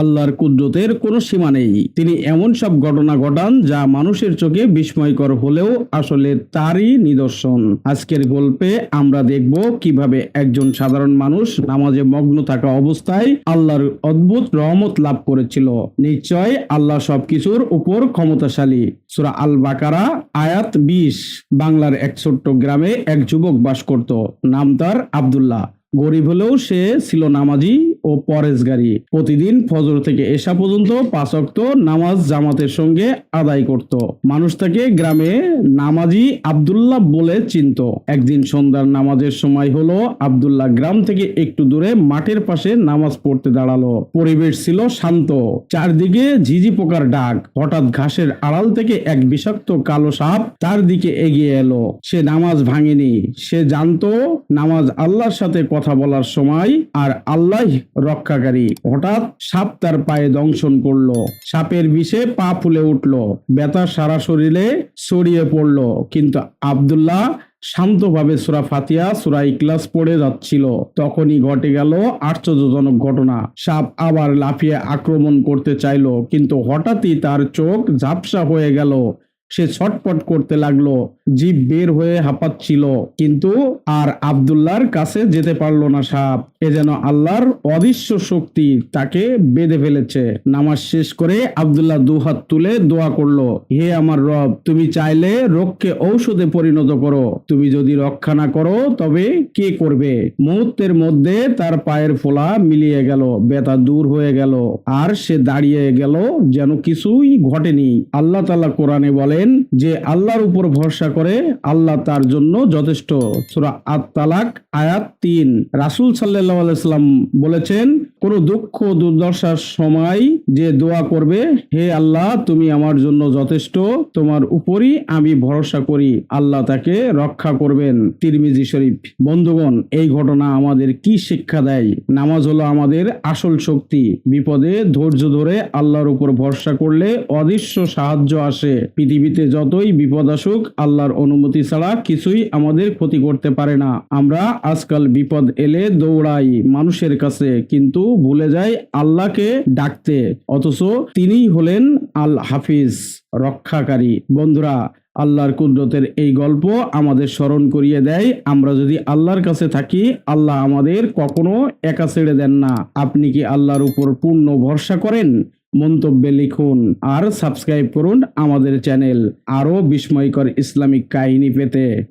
আল্লাহর কুদরতের কোনো সীমা নেই। তিনি এমন সব ঘটনা ঘটান যা মানুষের চোখে বিস্ময়কর হলেও আসলে তারই নিদর্শন। আজকের গল্পে আমরা দেখব কীভাবে একজন সাধারণ মানুষ নামাজে মগ্ন থাকা অবস্থায় আল্লাহর অদ্ভুত রহমত লাভ করেছিল। নিশ্চয় আল্লাহ সবকিছুর উপর ক্ষমতাশালী। সুরা আল বাকারা আয়াত বিশ, বাংলার এক ছোট্ট গ্রামে এক যুবক বাস করত। নাম তার আব্দুল্লাহ। গরিব হলেও সে ছিল নামাজি। ও পরেশগারী প্রতিদিন ফজর থেকে এসা পর্যন্ত পাঁচক্ত নামাজ জামাতের সঙ্গে আদায় করত। মানুষ তাকে গ্রামে নামাজি আব্দুল্লাহ বলে চিনত। একদিন সন্ধ্যার নামাজের সময় হলো আব্দুল্লাহ গ্রাম থেকে একটু দূরে মাঠের পাশে নামাজ পড়তে দাঁড়াল। পরিবেশ ছিল শান্ত। চারদিকে ঝিঝি পোকার ডাক। হঠাৎ ঘাসের আড়াল থেকে এক বিষাক্ত কালো সাপ তার দিকে এগিয়ে এলো। সে নামাজ ভাঙেনি। সে জানতো নামাজ আল্লাহর সাথে কথা বলার সময় আর আল্লাহ রক্ষাকারী। হঠাৎ সাপ তার পায়ে দংশন করল। সাপের বিষে পা ফুলে উঠল। ব্যথা সারা শরীরে ছড়িয়ে পড়ল। কিন্তু আব্দুল্লাহ শান্তভাবে সুরা ফাতিয়া সুরা ইকলাস পড়ে যাচ্ছিল। তখনই ঘটে গেল আশ্চর্যজনক ঘটনা। সাপ আবার লাফিয়ে আক্রমণ করতে চাইলো, কিন্তু হঠাৎই তার চোখ ঝাপসা হয়ে গেল। সে ছটপট করতে লাগল। জিভ বের হয়ে হাঁপাচ্ছিল। কিন্তু আর আব্দুল্লাহর কাছে যেতে পারল না সাপ। এ যেন আল্লাহর অদৃশ্য শক্তি তাকে বেঁধে ফেলেছে। নামাজ শেষ করে আব্দুল্লাহ দুহাত তুলে দোয়া করল, হে আমার রব, তুমি চাইলে রোগকে ঔষধে পরিণত করো। তুমি যদি রক্ষা না করো, তবে কে করবে? মুহূর্তের মধ্যে তার পায়ের ফোলা মিলিয়ে গেল, ব্যথা দূর হয়ে গেল। আর সে দাঁড়িয়ে গেল, যেন কিছুই ঘটেনি। আল্লাহ তাআলা কোরআনে বলেন যে আল্লাহর উপর ভরসা করে আল্লাহ তার জন্য যথেষ্ট। সুরা আত-তালাক, আয়াত তিন। রাসুল সাল্লাহ আলাইসাল্লাম বলেছেন কোন দুঃখ দুর্দশার সময় যে দোয়া করবে, হে আল্লাহ, তুমি আমার জন্য যথেষ্ট, তোমার উপরই আমি ভরসা করি, আল্লাহ তাকে রক্ষা করবেন। তিরমিজি শরীফ, বন্ধুগণ, এই ঘটনা আমাদের কি শিক্ষা দেয়? নামাজ হলো আমাদের আসল শক্তি। বিপদে ধৈর্য ধরে আল্লাহর উপর ভরসা করলে অদৃশ্য সাহায্য আসে। পৃথিবীতে যতই বিপদ আসুক, আল্লাহর অনুমতি ছাড়া কিছুই আমাদের ক্ষতি করতে পারে না। আমরা আজকাল বিপদ এলে দৌড়াই মানুষের কাছে, কিন্তু ভুলে যায় আল্লাহকে ডাকতে, অথচ তিনিই হলেন আল হাফিজ রক্ষাকারী। বন্ধুরা, আল্লাহর কুদরতের এই গল্প আমাদের স্মরণ করিয়ে দেয়, আমরা যদি আল্লাহর কাছে থাকি, আল্লাহ আমাদের কখনো একা ছেড়ে দেন না। আপনি কি আল্লাহর উপর পূর্ণ ভরসা করেন? মন্তব্যে লিখুন আর সাবস্ক্রাইব করুন আমাদের চ্যানেল আরও বিস্ময়কর ইসলামিক কাহিনী পেতে।